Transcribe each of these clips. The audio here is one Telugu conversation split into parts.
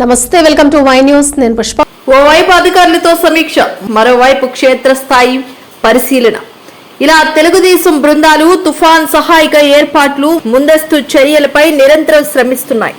నమస్తే వెల్కమ్ టు వై న్యూస్. నేను పుష్ప. ఓవైపు అధికారులతో సమీక్ష మరోవైపు క్షేత్రస్థాయి పరిశీలన. ఇలా తెలుగుదేశం బృందాలు తుఫాన్ సహాయక ఏర్పాట్లు ముందస్తు చర్యలపై నిరంతరం శ్రమిస్తున్నాయి.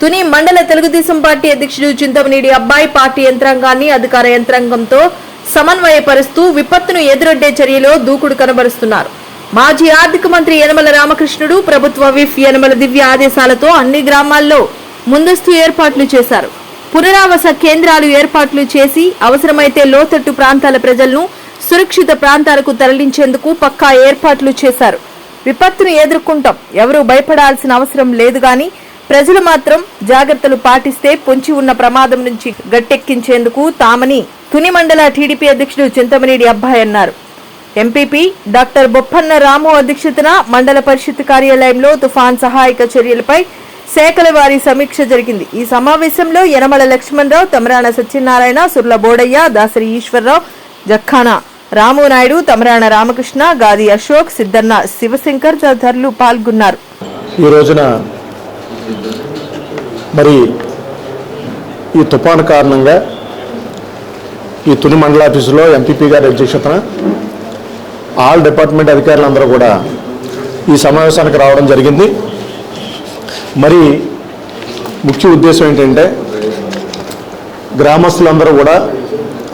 తుని మండల తెలుగుదేశం పార్టీ అధ్యక్షుడు చింతమనేడి అబ్బాయి పార్టీ యంత్రాంగాన్ని అధికార యంత్రాంగంతో సమన్వయపరుస్తూ విపత్తును ఎదురొడ్డే చర్యలో దూకుడు కనబరుస్తున్నారు. మాజీ ఆర్థిక మంత్రి యనమల రామకృష్ణుడు ప్రభుత్వ విఫ్ యనమల దివ్య ఆదేశాలతో అన్ని గ్రామాల్లో ముందస్తు ఏర్పాట్లు చేశారు. పునరావాస కేంద్రాలు ఏర్పాట్లు చేసి అవసరమైతే లోతట్టు ప్రాంతాల ప్రజలను సురక్షిత ప్రాంతాలకు తరలించేందుకు పక్కా ఏర్పాట్లు చేశారు. విపత్తును ఎదుర్కొంటాం. ఎవరూ భయపడాల్సిన అవసరం లేదు గాని ప్రజలు మాత్రం జాగ్రత్తలు పాటిస్తే పొంచి ఉన్న ప్రమాదం నుంచి గట్టెక్కించేందుకు తామని తుని మండల టీడీపీ అధ్యక్షుడు చింతమనేడి అబ్బాయి అన్నారు. ఎంపీపీ డాక్టర్ బొప్పన్న రాము అధ్యక్షతన మండల పరిషత్ కార్యాలయంలో తుఫాన్ సహాయక చర్యలపై శాఖల వారి సమీక్ష జరిగింది. ఈ సమావేశంలో యనమల లక్ష్మణరావు తమరాణ సత్యనారాయణ సుర్ల బోడయ్య దాసరి ఈశ్వరరావు జక్కాన రాము నాయుడు తమరాణ రామకృష్ణ గాది అశోక్ సిద్ధన్న శివశంకర్ తదితరులు పాల్గొన్నారు. ఈ రోజున మరి ఈ తుఫాను కారణంగా ఈ తుని మండలాఫీసులో ఎంపీపీ గారి అధ్యక్షతన ఆల్ డిపార్ట్మెంట్ అధికారులందరూ కూడా ఈ సమావేశానికి రావడం జరిగింది. మరి ముఖ్య ఉద్దేశం ఏంటంటే గ్రామస్తులందరూ కూడా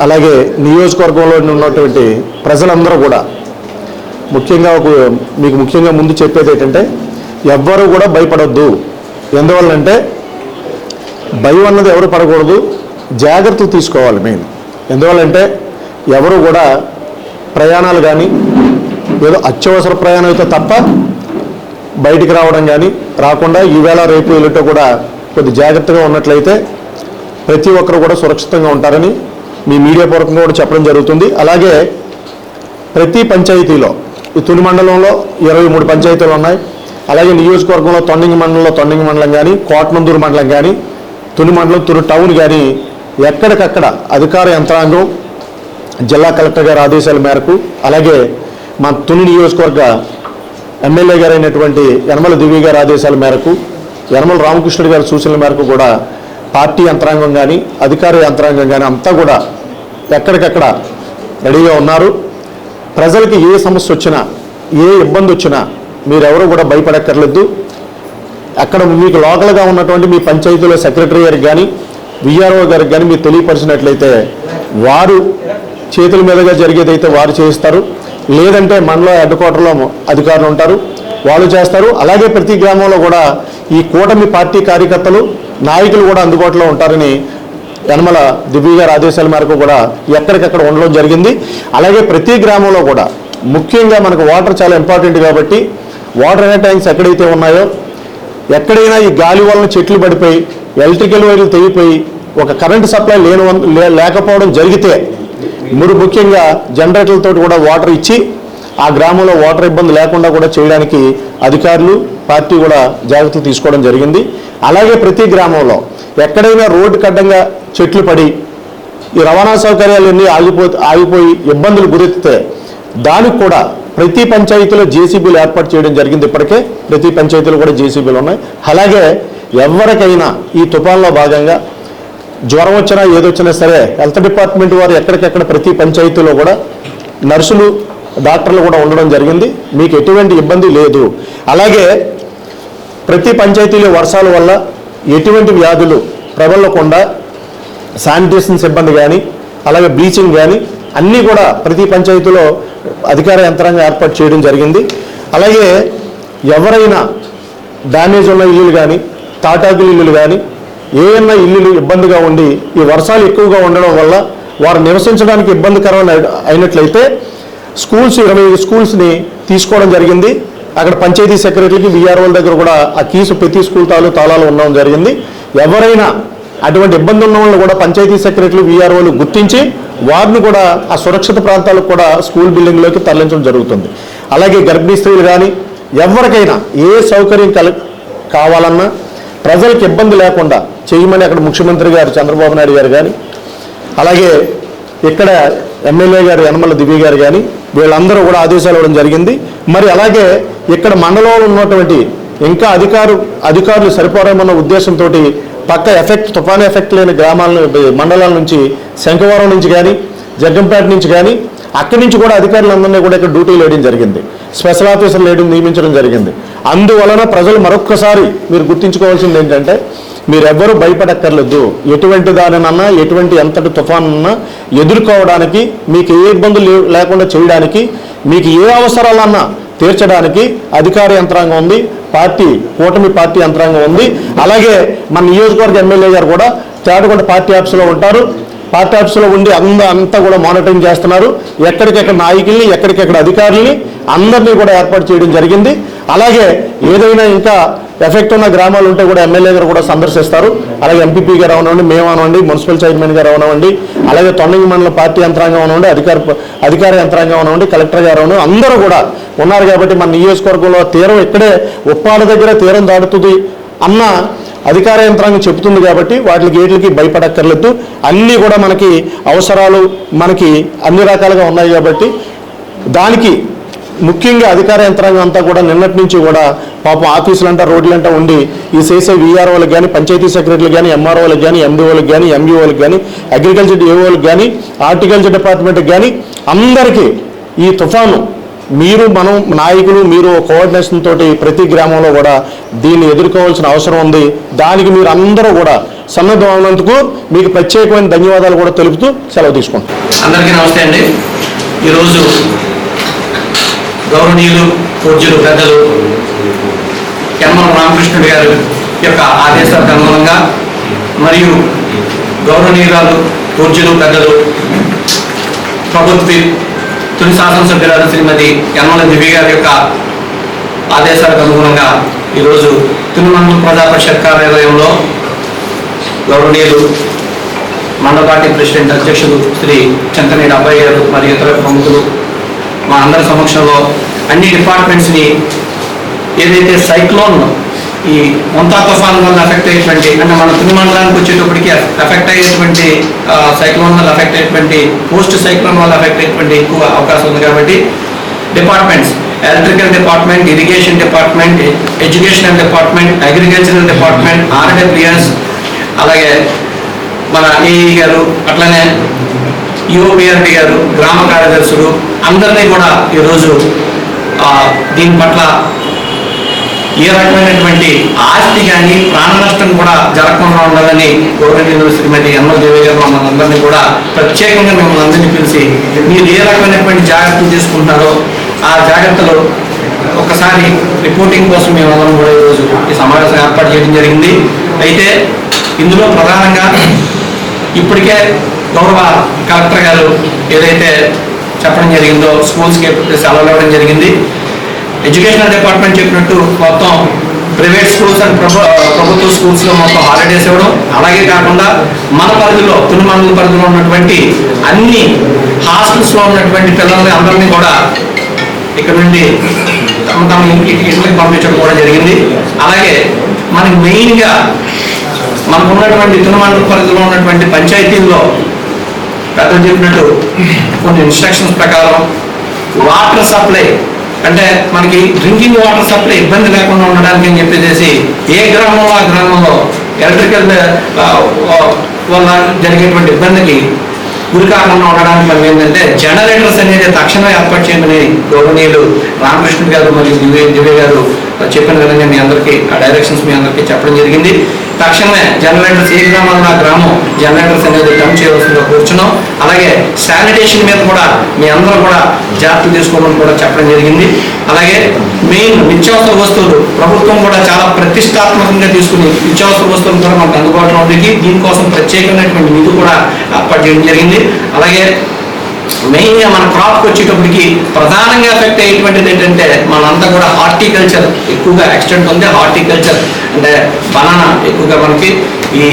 అలాగే నియోజకవర్గంలో ఉన్నటువంటి ప్రజలందరూ కూడా ముఖ్యంగా ఒక మీకు ముఖ్యంగా ముందు చెప్పేది ఏంటంటే ఎవ్వరూ కూడా భయపడొద్దు. ఎందువల్లంటే భయం అన్నది ఎవరు పడకూడదు జాగ్రత్తలు తీసుకోవాలి మెయిన్. ఎందువల్లంటే ఎవరు కూడా ప్రయాణాలు కానీ ఏదో అత్యవసర ప్రయాణం అయితే తప్ప బయటికి రావడం కానీ రాకుండా ఈవేళ రేపు ఎల్లుంటో కూడా కొద్ది జాగ్రత్తగా ఉన్నట్లయితే ప్రతి ఒక్కరు కూడా సురక్షితంగా ఉంటారని మీ మీడియా పూర్వకంగా కూడా చెప్పడం జరుగుతుంది. అలాగే ప్రతి పంచాయతీలో ఈ తుని మండలంలో ఇరవై మూడు పంచాయతీలు ఉన్నాయి. అలాగే నియోజకవర్గంలో తొండింగి మండలంలో తొండంగి మండలం కానీ కోటనందూరు మండలం కానీ తుని మండలం తుని టౌన్ కానీ ఎక్కడికక్కడ అధికార యంత్రాంగం జిల్లా కలెక్టర్ గారి ఆదేశాల మేరకు అలాగే మన తుని నియోజకవర్గ ఎమ్మెల్యే గారు అయినటువంటి యనమల దివ్య గారి ఆదేశాల మేరకు యనమల రామకృష్ణుడు గారి సూచనల మేరకు కూడా పార్టీ యంత్రాంగం కానీ అధికార యంత్రాంగం కానీ అంతా కూడా ఎక్కడికక్కడ రెడీగా ఉన్నారు. ప్రజలకి ఏ సమస్య వచ్చినా ఏ ఇబ్బంది వచ్చినా మీరెవరు కూడా భయపడక్కర్లేదు. అక్కడ మీకు లోకల్గా ఉన్నటువంటి మీ పంచాయతీలో సెక్రటరీ గారికి కానీ విఆర్ఓ గారికి కానీ మీరు తెలియపరిచినట్లయితే వారు చేతుల మీదుగా జరిగేదైతే వారు చేయిస్తారు. లేదంటే మనలో హెడ్ క్వార్టర్లో అధికారులు ఉంటారు. వాళ్ళు చేస్తారు. అలాగే ప్రతి గ్రామంలో కూడా ఈ కూటమి పార్టీ కార్యకర్తలు నాయకులు కూడా అందుబాటులో ఉంటారని యనమల దివ్య గారి ఆదేశాల మేరకు కూడా ఎక్కడికక్కడ ఉండడం జరిగింది. అలాగే ప్రతి గ్రామంలో కూడా ముఖ్యంగా మనకు వాటర్ చాలా ఇంపార్టెంట్ కాబట్టి వాటర్ ట్యాంక్స్ ఎక్కడైతే ఉన్నాయో ఎక్కడైనా ఈ గాలి వలన చెట్లు పడిపోయి ఎలక్ట్రికల్ వైర్లు తెగిపోయి ఒక కరెంటు సప్లై లేని లే- లేకపోవడం జరిగితే మీరు ముఖ్యంగా జనరేటర్లతో కూడా వాటర్ ఇచ్చి ఆ గ్రామంలో వాటర్ ఇబ్బంది లేకుండా కూడా చేయడానికి అధికారులు పార్టీ కూడా జాగ్రత్తలు తీసుకోవడం జరిగింది. అలాగే ప్రతి గ్రామంలో ఎక్కడైనా రోడ్డు కడ్డంగా చెట్లు పడి ఈ రవాణా సౌకర్యాలన్నీ ఆగిపో ఆగిపోయి ఇబ్బందులు గురెత్తితే దానికి కూడా ప్రతి పంచాయతీలో జేసీబీలు ఏర్పాటు చేయడం జరిగింది ఇప్పటికే. ప్రతి పంచాయతీలో కూడా జేసీబీలు ఉన్నాయి. అలాగే ఎవరికైనా ఈ తుఫాన్లో భాగంగా జ్వరం వచ్చినా ఏదొచ్చినా సరే హెల్త్ డిపార్ట్మెంట్ వారు ఎక్కడికెక్కడ ప్రతి పంచాయతీలో కూడా నర్సులు డాక్టర్లు కూడా ఉండడం జరిగింది. మీకు ఎటువంటి ఇబ్బంది లేదు. అలాగే ప్రతి పంచాయతీలో వర్షాల వల్ల ఎటువంటి వ్యాధులు ప్రబలకుండా శానిటేషన్ సిబ్బంది కానీ అలాగే బ్లీచింగ్ కానీ అన్నీ కూడా ప్రతి పంచాయతీలో అధికార యంత్రాంగం ఏర్పాటు చేయడం జరిగింది. అలాగే ఎవరైనా డ్యామేజ్ ఉన్న ఇల్లులు కానీ తాటాకుల ఇల్లులు కానీ ఏమన్నా ఇల్లులు ఇబ్బందిగా ఉండి ఈ వర్షాలు ఎక్కువగా ఉండడం వల్ల వారు నివసించడానికి ఇబ్బందికరమైన అయినట్లయితే స్కూల్స్ ఇరవై ఐదు స్కూల్స్ని తీసుకోవడం జరిగింది. అక్కడ పంచాయతీ సెక్రటరీకి విఆర్ఓల దగ్గర కూడా ఆ కీసు ప్రతి స్కూల్ తాలూ తాళాలు ఉండడం జరిగింది. ఎవరైనా అటువంటి ఇబ్బంది ఉన్న వాళ్ళు కూడా పంచాయతీ సెక్రటరీలు విఆర్ఓలు గుర్తించి వారిని కూడా ఆ సురక్షిత ప్రాంతాలకు కూడా స్కూల్ బిల్డింగ్లోకి తరలించడం జరుగుతుంది. అలాగే గర్భిణీ స్త్రీలు కానీ ఎవరికైనా ఏ సౌకర్యం కల కావాలన్నా ప్రజలకు ఇబ్బంది లేకుండా చేయమని అక్కడ ముఖ్యమంత్రి గారు చంద్రబాబు నాయుడు గారు కానీ అలాగే ఇక్కడ ఎమ్మెల్యే గారు యనమల దివ్య గారు కానీ వీళ్ళందరూ కూడా ఆదేశాలు ఇవ్వడం జరిగింది. మరి అలాగే ఇక్కడ మండలంలో ఉన్నటువంటి ఇంకా అధికారు అధికారులు సరిపోరామన్న ఉద్దేశంతో పక్క ఎఫెక్ట్ తుఫాను ఎఫెక్ట్ లేని గ్రామాల మండలాల నుంచి శంఖవరం నుంచి కానీ జగ్గంపేట నుంచి కానీ అక్కడి నుంచి కూడా అధికారులందరినీ కూడా ఇక్కడ డ్యూటీలు వేయడం జరిగింది. స్పెషల్ ఆఫీసర్లు వేయడం నియమించడం జరిగింది. అందువలన ప్రజలు మరొక్కసారి మీరు గుర్తుంచుకోవాల్సింది ఏంటంటే మీరెవ్వరూ భయపడక్కర్లేదు. ఎటువంటి దానినన్నా ఎటువంటి ఎంతటి తుఫానున్నా ఎదుర్కోవడానికి మీకు ఏ ఇబ్బందులు లేకుండా చేయడానికి మీకు ఏ అవసరాలన్నా తీర్చడానికి అధికార యంత్రాంగం ఉంది పార్టీ కూటమి పార్టీ యంత్రాంగం ఉంది. అలాగే మన నియోజకవర్గ ఎమ్మెల్యే గారు కూడా తేడగొండ పార్టీ ఆఫీసులో ఉంటారు. పార్టీ ఆఫీసులో ఉండి అంద అంతా కూడా మానిటరింగ్ చేస్తున్నారు. ఎక్కడికెక్కడ నాయకుల్ని ఎక్కడికెక్కడ అధికారుల్ని అందరినీ కూడా ఏర్పాటు చేయడం జరిగింది. అలాగే ఏదైనా ఇంకా ఎఫెక్ట్ ఉన్న గ్రామాలు ఉంటే కూడా ఎమ్మెల్యే గారు కూడా సందర్శిస్తారు. అలాగే ఎంపీపీ గారు మేము అనవండి మున్సిపల్ చైర్మన్ గారు అవనివ్వండి అలాగే తొండంగి మండల పార్టీ యంత్రాంగం అనవండి అధికార అధికార యంత్రాంగం అవనివ్వండి కలెక్టర్ గారు అవనివ్వండి అందరూ కూడా ఉన్నారు కాబట్టి మన నియోజకవర్గంలో తీరం ఇక్కడే ఉప్పాడ దగ్గర తీరం దాటుతుంది అన్న అధికార యంత్రాంగం చెబుతుంది కాబట్టి వాటికి గేట్లకి భయపడక్కర్లేదు. అన్నీ కూడా మనకి అవసరాలు మనకి అన్ని రకాలుగా ఉన్నాయి కాబట్టి దానికి ముఖ్యంగా అధికార యంత్రాంగం అంతా కూడా నిన్నటి నుంచి కూడా పాపం ఆఫీసులంట రోడ్లంట ఉండి ఈ చేసే వీఆర్ఓలకు కానీ పంచాయతీ సెక్రటరీలకు కానీ ఎంఆర్ఓలకు కానీ ఎండిఓలకు కానీ ఎంఈఓలకు కానీ అగ్రికల్చర్ ఏఓలకు కానీ హార్టికల్చర్ డిపార్ట్మెంట్కి కానీ అందరికీ ఈ తుఫాను మీరు మనం నాయకులు మీరు కోఆర్డినేషన్ తోటి ప్రతి గ్రామంలో కూడా దీన్ని ఎదుర్కోవాల్సిన అవసరం ఉంది. దానికి మీరు అందరూ కూడా సన్నద్ధం మీకు ప్రత్యేకమైన ధన్యవాదాలు కూడా తెలుపుతూ సెలవు తీసుకుంటాం అందరికీ నమస్తే అండి. ఈరోజు గౌరవనీయులు పూజ్యులు పెద్దలు యమ్మల రామకృష్ణుడు గారు యొక్క ఆదేశాలకు అనుగుణంగా మరియు గౌరవనీయురాలు పూజ్యులు పెద్దలు ప్రభుత్వ తొలి శాసనసభ్యురాలు శ్రీమతి యనమల దివ్య గారి యొక్క ఆదేశాలకు అనుగుణంగా ఈరోజు తిరుమల ప్రజా పరిషత్ కార్యాలయంలో గౌరవనీయులు మండల పార్టీ ప్రెసిడెంట్ అధ్యక్షుడు శ్రీ చింతనేని అబ్బాయి గారు మరియు ఇతర ప్రముఖులు మా అందరి సమక్షంలో అన్ని డిపార్ట్మెంట్స్ని ఏదైతే సైక్లోన్ ఈ ముంతా తుఫాన్ వల్ల ఎఫెక్ట్ అయ్యేటువంటి అంటే మన తిరుమండలానికి వచ్చేటప్పటికి ఎఫెక్ట్ అయ్యేటువంటి సైక్లోన్ వల్ల ఎఫెక్ట్ అయ్యేటువంటి పోస్ట్ సైక్లోన్ వల్ల ఎఫెక్ట్ అయ్యేటువంటి ఎక్కువ అవకాశం ఉంది కాబట్టి departments electrical department irrigation department educational department agricultural department RWS అలాగే మన ఏఈ గారు అట్లనే యుఓబిఆర్డి గారు గ్రామ కార్యదర్శులు అందరినీ కూడా ఈరోజు దీని పట్ల ఏ రకమైనటువంటి ఆస్తి కానీ ప్రాణ నష్టం కూడా జరగకుండా ఉండాలని గౌరవనీయులు శ్రీమతి ఎన్ఎల్ దేవి గారు మమ్మల్ని అందరినీ కూడా ప్రత్యేకంగా మిమ్మల్ని అందరినీ పిలిచి మీరు ఏ రకమైనటువంటి జాగ్రత్తలు తీసుకుంటారో ఆ జాగ్రత్తలు ఒకసారి రిపోర్టింగ్ కోసం మేము అందరం కూడా ఈరోజు ఈ సమావేశం ఏర్పాటు చేయడం జరిగింది. అయితే ఇందులో ప్రధానంగా ఇప్పటికే గౌరవ కలెక్టర్ గారు ఏదైతే చెప్పడం జరిగిందో స్కూల్స్కి సెలవులు ఇవ్వడం జరిగింది. ఎడ్యుకేషనల్ డిపార్ట్మెంట్ చెప్పినట్టు మొత్తం ప్రైవేట్ స్కూల్స్ అండ్ ప్రభు ప్రభుత్వ స్కూల్స్లో మొత్తం హాలిడేస్ ఇవ్వడం. అలాగే కాకుండా మన పరిధిలో తునుమండల పరిధిలో ఉన్నటువంటి అన్ని హాస్టల్స్లో ఉన్నటువంటి పిల్లల్ని అందరినీ కూడా ఇక్కడ నుండి తమ తమ ఇంటికి పంపించడం కూడా జరిగింది. అలాగే మనకి మెయిన్గా మనకు ఉన్నటువంటి తిరుమల పరిధిలో ఉన్నటువంటి పంచాయతీల్లో పెద్దలు చెప్పినట్టు కొన్ని ఇన్స్ట్రక్షన్స్ ప్రకారం వాటర్ సప్లై అంటే మనకి డ్రింకింగ్ వాటర్ సప్లై ఇబ్బంది లేకుండా ఉండడానికి అని చెప్పేసి ఏ గ్రామంలో ఆ గ్రామంలో ఎలక్ట్రికల్ వల్ల జరిగేటువంటి ఇబ్బందికి గురి కాకుండా ఉండడానికి మనం ఏంటంటే జనరేటర్స్ అనేది తక్షణం ఏర్పాటు చేయమని గౌరవనీయులు రామకృష్ణ గారు మరియు దివ్య దివ్య గారు చెప్పిన విధంగా మీ అందరికీ ఆ డైరెక్షన్స్ మీ అందరికీ చెప్పడం జరిగింది. తక్షణమే జనరేటర్స్ ఏ గ్రామంలో గ్రామం జనరేటర్స్ అనేది డమ్ చేయవలసిందిగా కూర్చున్నాం. అలాగే శానిటేషన్ మీద కూడా మీ అందరూ కూడా జాగ్రత్త తీసుకోమని కూడా చెప్పడం జరిగింది. అలాగే మెయిన్ నిత్యావసర వస్తువులు ప్రభుత్వం కూడా చాలా ప్రతిష్టాత్మకంగా తీసుకుని నిత్యావసర వస్తువులు కూడా మనకు అందుబాటులో ఉంది దీనికోసం ప్రత్యేకమైనటువంటి నిధి కూడా ఏర్పాటు చేయడం జరిగింది. అలాగే మెయిన్గా మన క్రాప్కి వచ్చేటప్పటికి ప్రధానంగా ఎఫెక్ట్ అయ్యేటువంటిది ఏంటంటే మనంతా కూడా హార్టికల్చర్ ఎక్కువగా ఎక్స్టెంట్ ఉంది. హార్టికల్చర్ అంటే బనానా ఎక్కువగా మనకి ఈ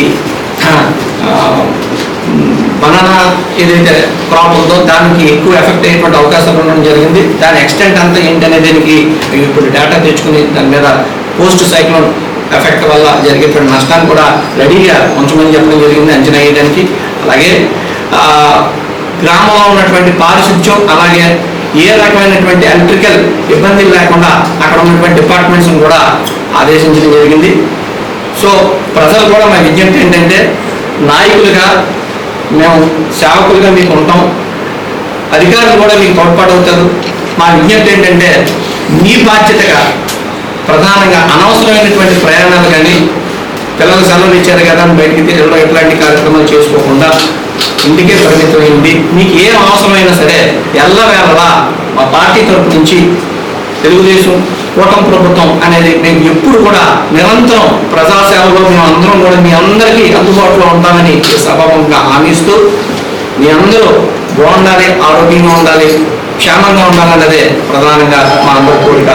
బనానా ఏదైతే క్రాప్ ఉందో దానికి ఎక్కువ ఎఫెక్ట్ అయ్యేటువంటి అవకాశాలు ఉండడం జరిగింది. దాని ఎక్స్టెంట్ అంతా ఏంటనే దీనికి ఇప్పుడు డేటా తెచ్చుకుని దాని మీద పోస్ట్ సైక్లోన్ ఎఫెక్ట్ వల్ల జరిగేటువంటి నష్టాన్ని కూడా రెడీగా ఉంచమని చెప్పడం జరిగింది అంచనా వేయడానికి. అలాగే గ్రామంలో ఉన్నటువంటి పారిశుద్ధ్యం అలాగే ఏ రకమైనటువంటి ఎలక్ట్రికల్ ఇబ్బందులు లేకుండా అక్కడ ఉన్నటువంటి డిపార్ట్మెంట్స్ కూడా ఆదేశించడం జరిగింది. సో ప్రజలు కూడా మా విజ్ఞప్తి ఏంటంటే నాయకులుగా మేము సేవకులుగా మీకు ఉంటాం. అధికారులు కూడా మీకు తోడ్పాటవుతారు మా విజ్ఞప్తి ఏంటంటే మీ బాధ్యతగా ప్రధానంగా అనవసరమైనటువంటి ప్రయాణాలు కానీ పిల్లలకు సెలవులు ఇచ్చారు కదా బయటికి తిరగడం ఇట్లాంటి కార్యక్రమాలు చేసుకోకుండా ఇంటికే పరిమితమైంది. మీకు ఏం అవసరమైనా సరే ఎల్లవేళలా మా పార్టీ తరపు నుంచి తెలుగుదేశం కూటమి ప్రభుత్వం అనేది మేము ఎప్పుడు కూడా నిరంతరం ప్రజాసేవలో మేము అందరం కూడా మీ అందరికీ అందుబాటులో ఉంటామని సభాముఖంగా హామీస్తూ మీ అందరూ బాగుండాలి ఆరోగ్యంగా ఉండాలి క్షేమంగా ఉండాలన్నదే ప్రధానంగా మా అందరి కోరిక.